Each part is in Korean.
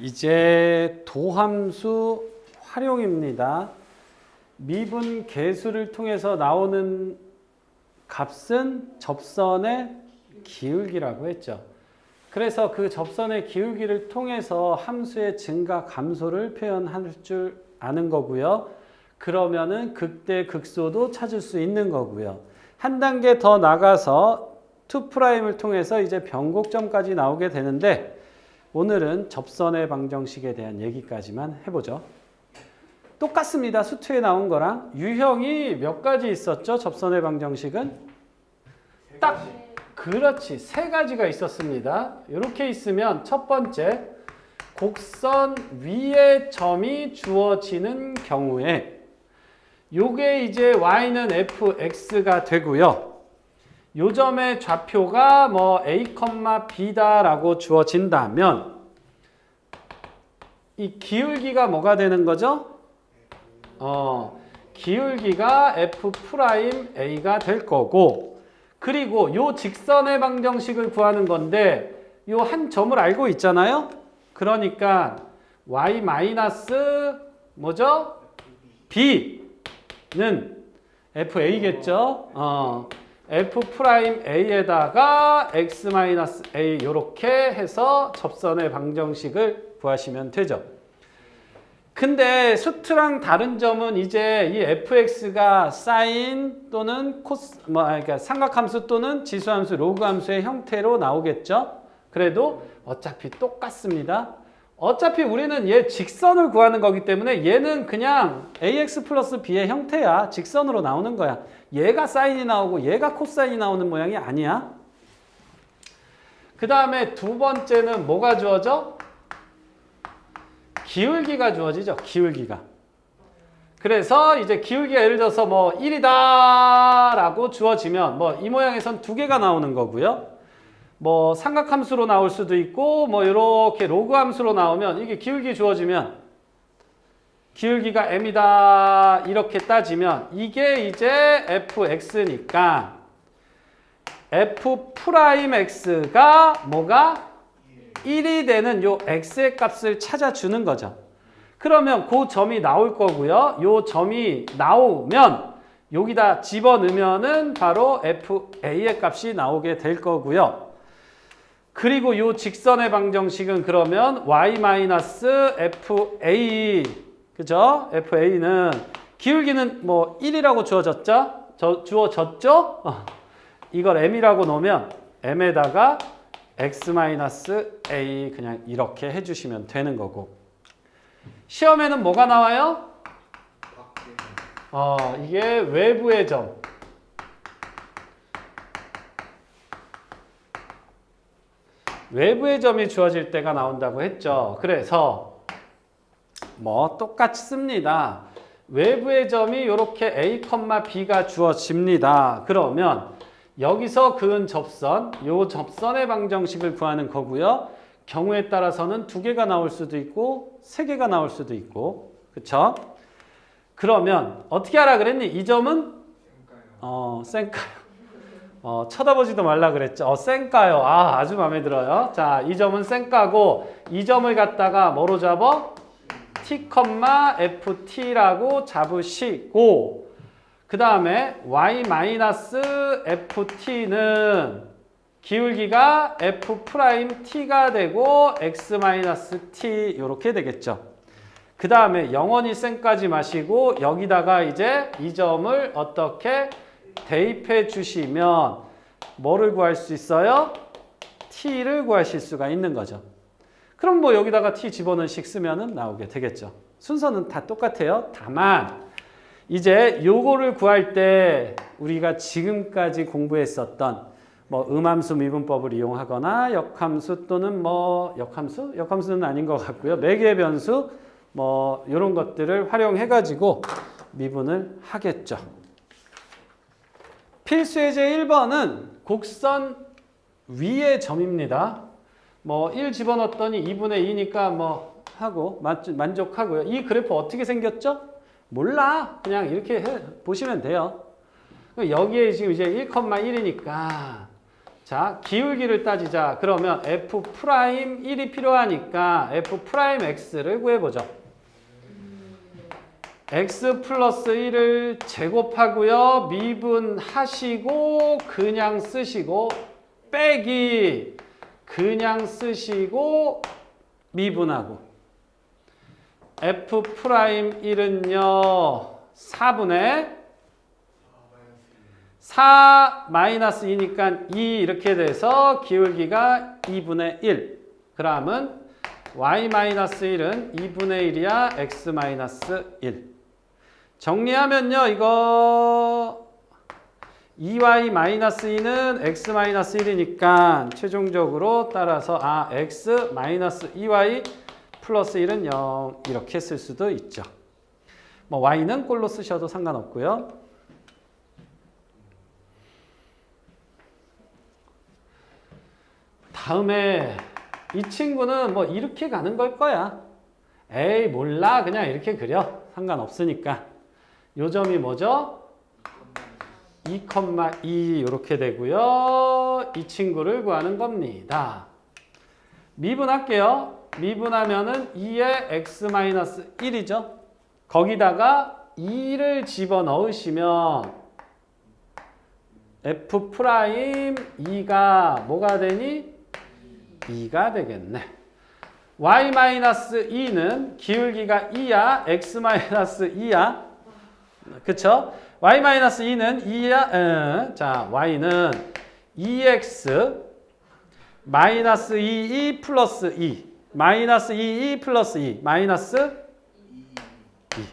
이제 도함수 활용입니다. 미분 계수를 통해서 나오는 값은 접선의 기울기라고 했죠. 그래서 그 접선의 기울기를 통해서 함수의 증가 감소를 표현할 줄 아는 거고요. 그러면은 극대 극소도 찾을 수 있는 거고요. 한 단계 더 나가서 2'을 통해서 이제 변곡점까지 나오게 되는데 오늘은 접선의 방정식에 대한 얘기까지만 해보죠. 똑같습니다. 수투에 나온 거랑 유형이 몇 가지 있었죠? 접선의 방정식은 딱 그렇지 세 가지가 있었습니다. 이렇게 있으면 첫 번째 곡선 위에 점이 주어지는 경우에 요게 이제 y는 fx가 되고요. 요 점의 좌표가 뭐 a, b다라고 주어진다면 이 기울기가 뭐가 되는 거죠? 어, 기울기가 f 프라임 a가 될 거고 그리고 요 직선의 방정식을 구하는 건데 요 한 점을 알고 있잖아요. 그러니까 y 마이너스 뭐죠? b는 fa겠죠. 어. F 프라임 a에다가 x 마이너스 a 이렇게 해서 접선의 방정식을 구하시면 되죠. 근데 수트랑 다른 점은 이제 이 fx가 사인 또는 코스 뭐 그러니까 삼각함수 또는 지수함수 로그함수의 형태로 나오겠죠. 그래도 어차피 똑같습니다. 어차피 우리는 얘 직선을 구하는 거기 때문에 얘는 그냥 ax 플러스 b의 형태야. 직선으로 나오는 거야. 얘가 사인이 나오고 얘가 코사인이 나오는 모양이 아니야. 그 다음에 두 번째는 뭐가 주어져? 기울기가 주어지죠. 기울기가. 그래서 이제 기울기가 예를 들어서 뭐 1이다 라고 주어지면 뭐 이 모양에선 두 개가 나오는 거고요. 뭐 삼각함수로 나올 수도 있고 뭐 이렇게 로그 함수로 나오면 이게 기울기 주어지면 기울기가 m이다 이렇게 따지면 이게 이제 fx니까 f 프라임 x가 뭐가 1이 되는 요 x의 값을 찾아주는 거죠. 그러면 그 점이 나올 거고요. 요 점이 나오면 여기다 집어넣으면은 바로 fa의 값이 나오게 될 거고요. 그리고 요 직선의 방정식은 그러면 y-fa 그죠? fa는 기울기는 뭐 1이라고 주어졌죠? 저, 주어졌죠? 어. 이걸 m이라고 놓으면 m에다가 x-a 그냥 이렇게 해주시면 되는 거고 시험에는 뭐가 나와요? 어, 이게 외부의 점 외부의 점이 주어질 때가 나온다고 했죠. 그래서 뭐 똑같이 씁니다. 외부의 점이 이렇게 a, b가 주어집니다. 그러면 여기서 그은 접선, 요 접선의 방정식을 구하는 거고요. 경우에 따라서는 두 개가 나올 수도 있고 세 개가 나올 수도 있고 그쵸? 그러면 어떻게 하라 그랬니? 이 점은 어, 쌩까요. 어, 쳐다보지도 말라 그랬죠. 어, 쌩까요. 아, 아주 마음에 들어요. 자, 이 점은 쌩까고 이 점을 갖다가 뭐로 잡어? T, ft라고 잡으시고 그 다음에 y-ft는 기울기가 f 프라임 t가 되고 x 마이너스 t 이렇게 되겠죠. 그 다음에 영원히 쌩까지 마시고 여기다가 이제 이 점을 어떻게 대입해 주시면 뭐를 구할 수 있어요? t를 구하실 수가 있는 거죠. 그럼 뭐 여기다가 t 집어넣으식 쓰면은 나오게 되겠죠. 순서는 다 똑같아요. 다만 이제 요거를 구할 때 우리가 지금까지 공부했었던 뭐 음함수 미분법을 이용하거나 역함수 또는 뭐 역함수? 역함수는 아닌 것 같고요. 매개 변수 뭐 이런 것들을 활용해 가지고 미분을 하겠죠. 필수 예제 1번은 곡선 위의 점입니다. 뭐 1 집어넣었더니 2분의 2니까 뭐 하고 만족하고요. 이 그래프 어떻게 생겼죠? 몰라. 그냥 이렇게 해 보시면 돼요. 여기에 지금 이제 1,1이니까 자, 기울기를 따지자. 그러면 f 프라임 1이 필요하니까 f 프라임 x를 구해보죠. x 플러스 1을 제곱하고요. 미분하시고 그냥 쓰시고 빼기 그냥 쓰시고 미분하고 f 프라임 1은요. 4분의 4 마이너스 2니까 2 이렇게 돼서 기울기가 2분의 1. 그러면 y 마이너스 1은 2분의 1이야 x 마이너스 1. 정리하면요. 이거 2y 마이너스 2는 x 마이너스 1이니까 최종적으로 따라서 아 x 마이너스 2y 플러스 1은 0 이렇게 쓸 수도 있죠. 뭐 y는 꼴로 쓰셔도 상관없고요. 다음에 이 친구는 뭐 이렇게 가는 걸 거야. 에이 몰라 그냥 이렇게 그려 상관없으니까. 요 점이 뭐죠? 2,2 이렇게 되고요. 이 친구를 구하는 겁니다. 미분할게요. 미분하면은 2의 x-1이죠. 거기다가 2를 집어넣으시면 f 프라임 2가 뭐가 되니? 2가 되겠네. y-2는 기울기가 2야, x-2야. 그쵸? Y-2는 2야, 에, 자, y는 2x 마이너스 2e 플러스 2 마이너스 2e 플러스 2 마이너스 2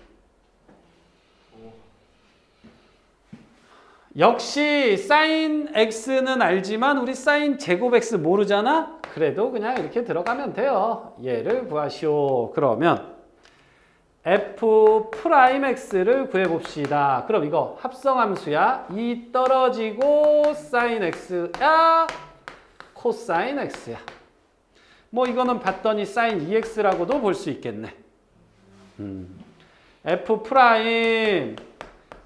역시 사인 x는 알지만 우리 사인 제곱 x 모르잖아? 그래도 그냥 이렇게 들어가면 돼요. 얘를 구하시오. 그러면 f 프라임 x를 구해봅시다. 그럼 이거 합성함수야. 2 떨어지고 사인 x야. 코사인 x야. 뭐 이거는 봤더니 사인 2x라고도 볼 수 있겠네. 음. f 프라임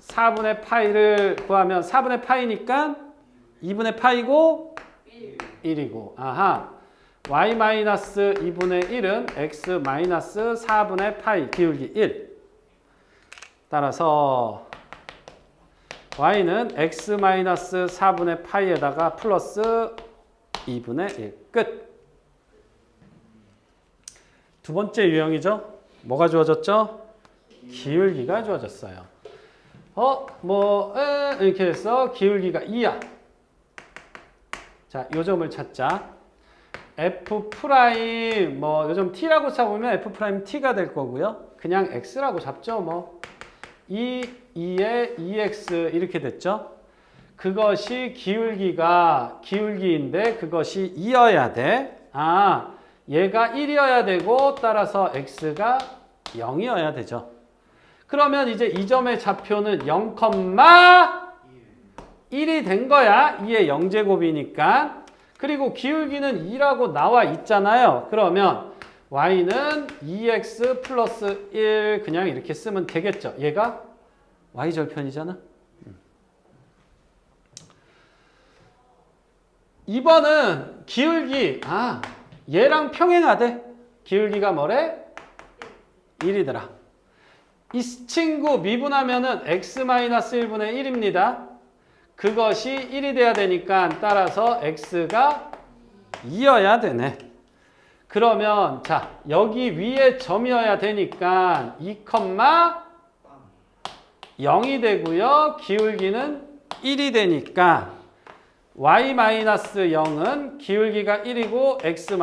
4분의 파이를 구하면 4분의 파이니까 2분의 파이고 1 이고 아하 y 마이너스 2분의 1은 x 마이너스 4분의 파이 기울기 1 따라서 y는 x 마이너스 4분의 파이에다가 플러스 2분의 1 끝. 두 번째 유형이죠. 뭐가 주어졌죠? 기울기가 주어졌어요. 어, 뭐, 에, 이렇게 해서 기울기가 2야. 자, 요 점을 찾자. F 프라임, 뭐, 요점 t라고 잡으면 f 프라임 t가 될 거고요. 그냥 x라고 잡죠, 뭐. 2, 2에 2x 이렇게 됐죠. 그것이 기울기가 기울기인데 그것이 2여야 돼. 아, 얘가 1이어야 되고 따라서 x가 0이어야 되죠. 그러면 이제 이 점의 좌표는 0,1이 된 거야. 2의 0제곱이니까. 그리고 기울기는 2라고 나와 있잖아요. 그러면 y는 2x 플러스 1 그냥 이렇게 쓰면 되겠죠. 얘가 y절편이잖아. 2번은 기울기. 아, 얘랑 평행하대. 기울기가 뭐래? 1이더라. 이 친구 미분하면은 x-1분의 1입니다. 그것이 1이 돼야 되니까 따라서 x가 2여야 되네. 그러면 자 여기 위에 점이어야 되니까 2,0이 되고요. 기울기는 1이 되니까 y-0은 기울기가 1이고 x-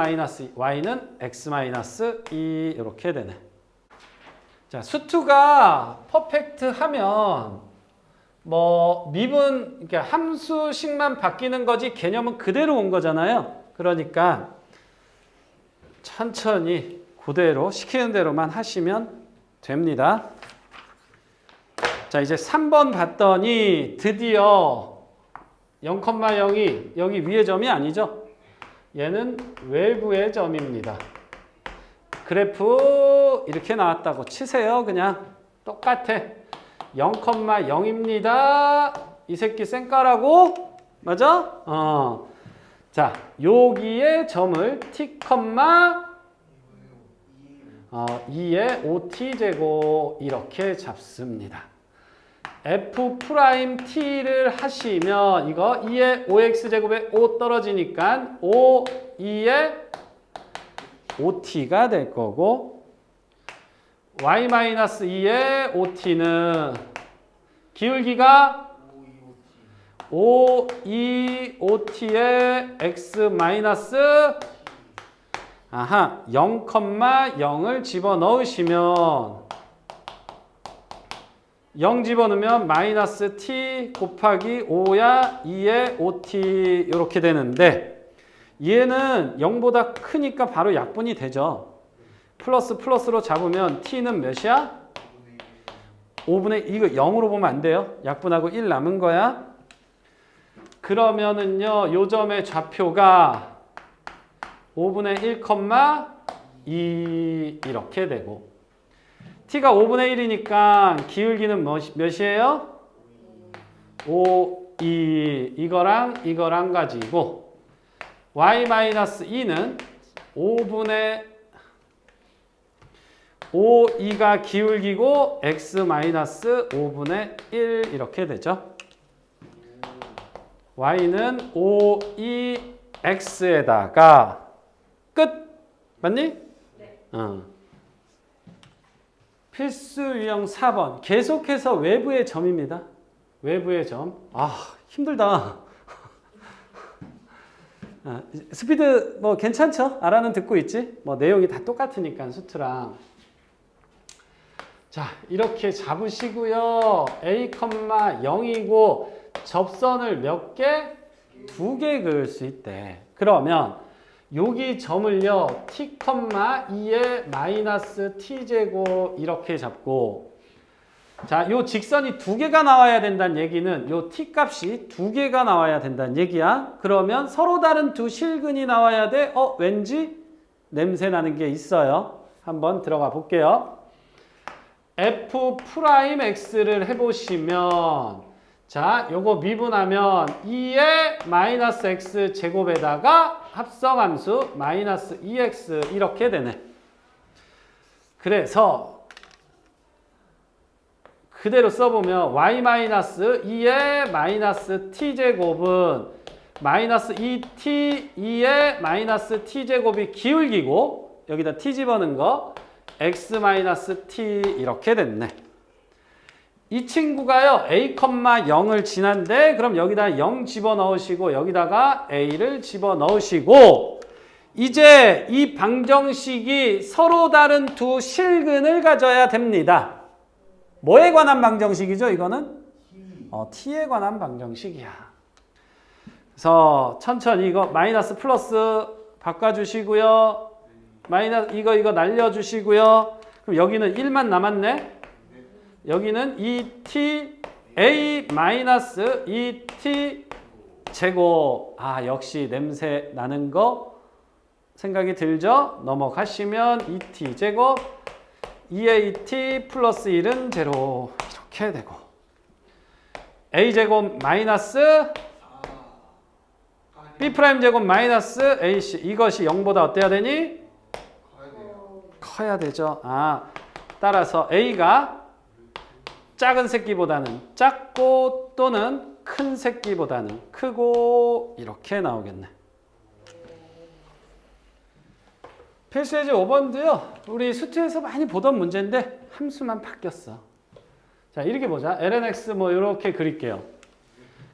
y는 x-2 이렇게 되네. 자, 수투가 퍼펙트 하면 뭐 미분 그러니까 함수식만 바뀌는 거지 개념은 그대로 온 거잖아요. 그러니까 천천히 그대로 시키는 대로만 하시면 됩니다. 자, 이제 3번 봤더니 드디어 0,0이 여기 위의 점이 아니죠. 얘는 외부의 점입니다. 그래프 이렇게 나왔다고 치세요. 그냥 똑같아. 0,0입니다. 이 새끼 쌩까라고? 맞아? 어. 자, 여기에 점을 t, 어, 2의 5t 제곱 이렇게 잡습니다. f 프라임 t를 하시면 이거 2의 5x 제곱에 5 떨어지니까 5, 2의 5t가 될 거고 y 마이너스 2의 5t는 기울기가 5, 2, 5t의 x 아하 0,0을 집어 넣으시면 0 집어넣으면 마이너스 t 곱하기 5야 2의 5t 이렇게 되는데 얘는 0보다 크니까 바로 약분이 되죠. 플러스 플러스로 잡으면 t는 몇이야? 5분의 이거 0으로 보면 안 돼요. 약분하고 1 남은 거야. 그러면은요. 요 점의 좌표가 5분의 1,2 이렇게 되고 t가 5분의 1이니까 기울기는 몇, 몇이에요? 5, 2 이거랑 이거랑 가지고 y-2는 5분의 5, 2가 기울기고 x-5분의 1 이렇게 되죠. y는 5, 2, x에다가 끝! 맞니? 네. 어. 필수 유형 4번. 계속해서 외부의 점입니다. 외부의 점. 아, 힘들다. 아, 스피드 뭐 괜찮죠? 알아는 듣고 있지? 뭐 내용이 다 똑같으니까 수트랑. 자, 이렇게 잡으시고요. a, 0이고 접선을 몇 개? 두 개 그을 수 있대. 그러면 여기 점을요. t, 2의 마이너스 t제곱 이렇게 잡고 자, 요 직선이 두 개가 나와야 된다는 얘기는 요 t 값이 두 개가 나와야 된다는 얘기야. 그러면 서로 다른 두 실근이 나와야 돼. 어, 왠지 냄새 나는 게 있어요. 한번 들어가 볼게요. F 프라임 x를 해보시면 자, 요거 미분하면 2의 마이너스 x 제곱에다가 합성함수 마이너스 2x 이렇게 되네. 그래서 그대로 써보면 y 마이너스 2의 마이너스 t 제곱은 마이너스 2t 2의 마이너스 t 제곱이 기울기고 여기다 t 집어넣은 거 x 마이너스 t 이렇게 됐네. 이 친구가요 a, 0을 지난데 그럼 여기다 0 집어넣으시고 여기다가 a를 집어넣으시고 이제 이 방정식이 서로 다른 두 실근을 가져야 됩니다. 뭐에 관한 방정식이죠 이거는? 어, t에 관한 방정식이야. 그래서 천천히 이거 마이너스 플러스 바꿔주시고요. 마이너스 이거 이거 날려주시고요. 그럼 여기는 1만 남았네. 여기는 2t a 마이너스 2t 제곱. 아, 역시 냄새 나는 거 생각이 들죠? 넘어가시면 2t 제곱 2at 플러스 1은 제로 이렇게 되고 a 제곱 마이너스 b 프라임 제곱 마이너스 ac 이것이 0보다 어때야 되니? 커야 되죠. 아, 따라서 a가 작은 새끼보다는 작고 또는 큰 새끼보다는 크고 이렇게 나오겠네. 필수예제 5번도요. 우리 수트에서 많이 보던 문제인데 함수만 바뀌었어. 자 이렇게 보자. lnx 뭐 이렇게 그릴게요.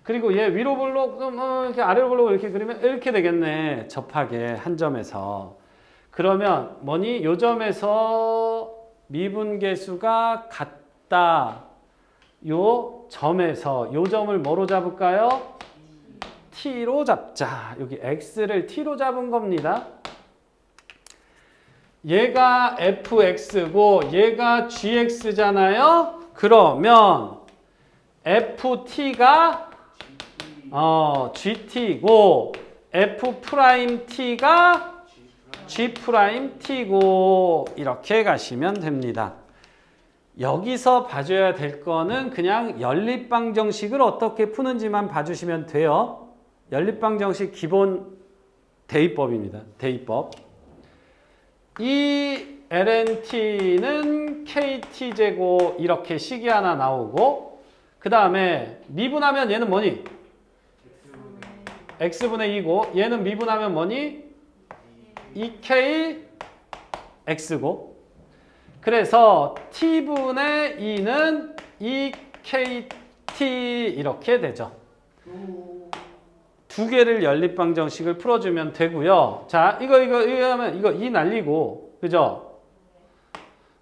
그리고 얘 위로 볼록 뭐 이렇게 아래로 볼록 이렇게 그리면 이렇게 되겠네. 접하게 한 점에서. 그러면 뭐니? 요 점에서 미분계수가 같다. 요 점에서 요 점을 뭐로 잡을까요? t로 잡자. 여기 x를 t로 잡은 겁니다. 얘가 fx고 얘가 gx잖아요. 그러면 ft가 어, gt고 f 프라임 t가 g 프라임 t고 이렇게 가시면 됩니다. 여기서 봐줘야 될 거는 그냥 연립방정식을 어떻게 푸는지만 봐주시면 돼요. 연립방정식 기본 대입법입니다. 대입법. 이 lnt는 kt제곱 이렇게 식이 하나 나오고 그 다음에 미분하면 얘는 뭐니? x분의 2고 얘는 미분하면 뭐니? 2k x고 그래서 t분의 2는 2kt 이렇게 되죠. 두 개를 연립방정식을 풀어주면 되고요. 자, 이거 이거 이거 하면 이거 2 날리고 그죠?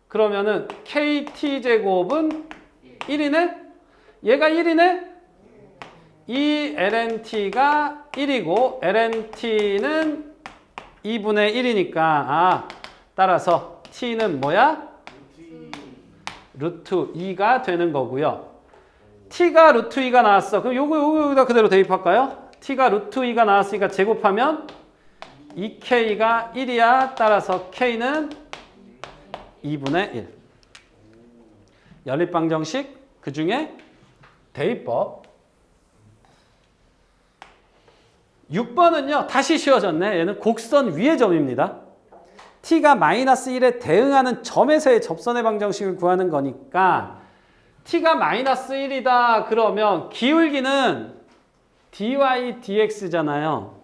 그러면은 kt 제곱은 1이네? 얘가 1이네? 이 lnt가 1이고 lnt는 2분의 1이니까 아 따라서 t는 뭐야? 루트 2가 되는 거고요. t가 루트 2가 나왔어. 그럼 요거 요거 여기다 그대로 대입할까요? t가 루트 2가 나왔으니까 제곱하면 2k가 1이야. 따라서 k는 2분의 1. 연립방정식 그 중에 대입법 6번은요 다시 쉬워졌네. 얘는 곡선 위의 점입니다. t가 마이너스 1에 대응하는 점에서의 접선의 방정식을 구하는 거니까 t가 마이너스 1이다 그러면 기울기는 dy dx잖아요.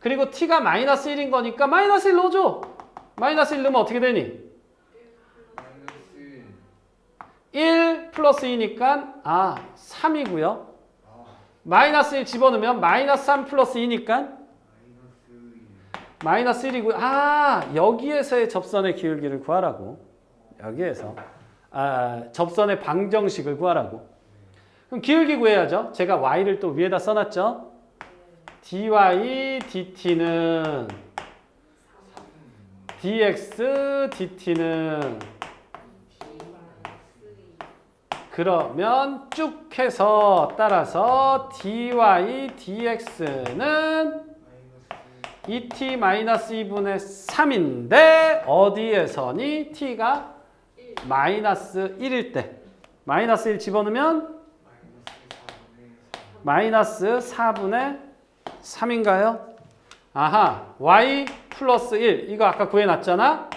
그리고 t가 마이너스 1인 거니까 마이너스 1 넣어줘. 마이너스 1 넣으면 어떻게 되니? 1 플러스 2니까 아 3이고요. 마이너스 1 집어넣으면 마이너스 3 플러스 2니까 마이너스 1이고요. 아 여기에서의 접선의 기울기를 구하라고. 여기에서 아 접선의 방정식을 구하라고. 그럼 기울기 구해야죠. 제가 y를 또 위에다 써놨죠. dy dt는 dx dt는 그러면 쭉 해서 따라서 dy dx는 2t-2분의 3인데 어디에서니? t가 마이너스 1일 때. 마이너스 1 집어넣으면 마이너스 4분의 3인가요? 아하 y 플러스 1 이거 아까 구해놨잖아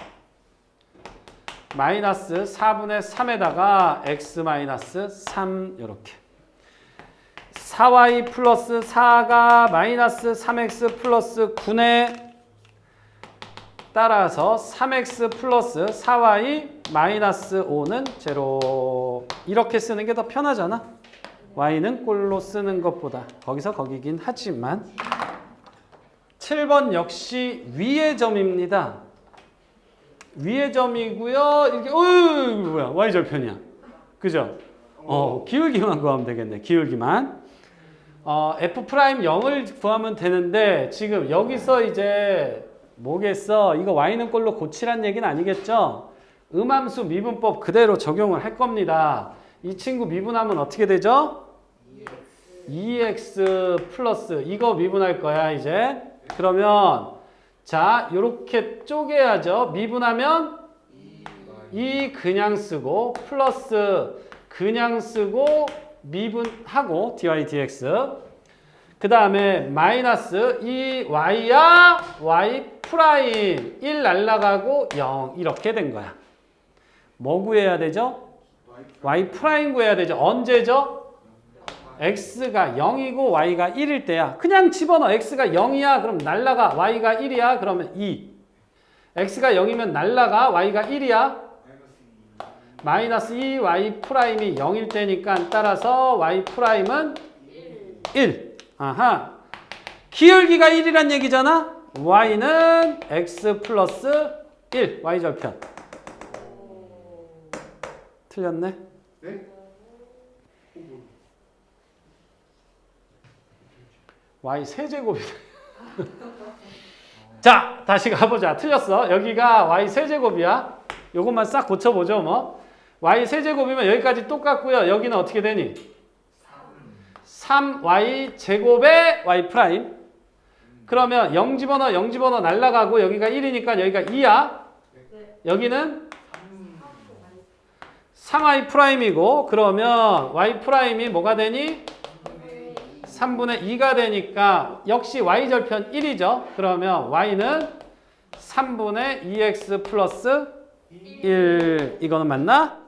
마이너스 4분의 3에다가 x 마이너스 3 이렇게. 4y 플러스 4가 마이너스 3x 플러스 9네 따라서 3x 플러스 4y 마이너스 5는 제로. 이렇게 쓰는 게 더 편하잖아. y는 꼴로 쓰는 것보다. 거기서 거기긴 하지만. 7번 역시 위의 점입니다 위의 점이고요. 이렇게 어이 뭐야 y 절편이야. 그죠? 어 기울기만 구하면 되겠네. 기울기만. 어 f 프라임 0을 구하면 되는데 지금 여기서 이제 뭐겠어? 이거 y는 꼴로 고치란 얘기는 아니겠죠? 음함수 미분법 그대로 적용을 할 겁니다. 이 친구 미분하면 어떻게 되죠? 2x 플러스 이거 미분할 거야 이제. 그러면 자, 요렇게 쪼개야죠. 미분하면 2 그냥 쓰고 플러스 그냥 쓰고 미분하고 dy dx 그 다음에 마이너스 이 y야 y 프라임 1 날라가고 0 이렇게 된 거야. 뭐 구해야 되죠? y 프라임 구해야 되죠. 언제죠? X가 0이고 y가 1일 때야. 그냥 집어넣어. x가 0이야. 그럼 날라가. y가 1이야. 그러면 2. x가 0이면 날라가. y가 1이야. 마이너스 2 y 프라임이 0일 때니까 따라서 y 프라임은 1. 아하. 기울기가 1이란 얘기잖아. y는 x 플러스 1. y 절편. 틀렸네. Y 세제곱이다. 자, 다시 가보자. 틀렸어. 여기가 y 세제곱이야. 요것만 싹 고쳐보죠, 뭐. y 세제곱이면 여기까지 똑같고요. 여기는 어떻게 되니? 3y 제곱의 y 프라임. 그러면 0 집어넣어, 0 집어넣어 날라가고 여기가 1이니까 여기가 2야. 여기는 3y 프라임이고 그러면 y 프라임이 뭐가 되니? 3분의 2가 되니까 역시 y절편 1이죠. 그러면 y는 3분의 2x 플러스 1 이거는 맞나?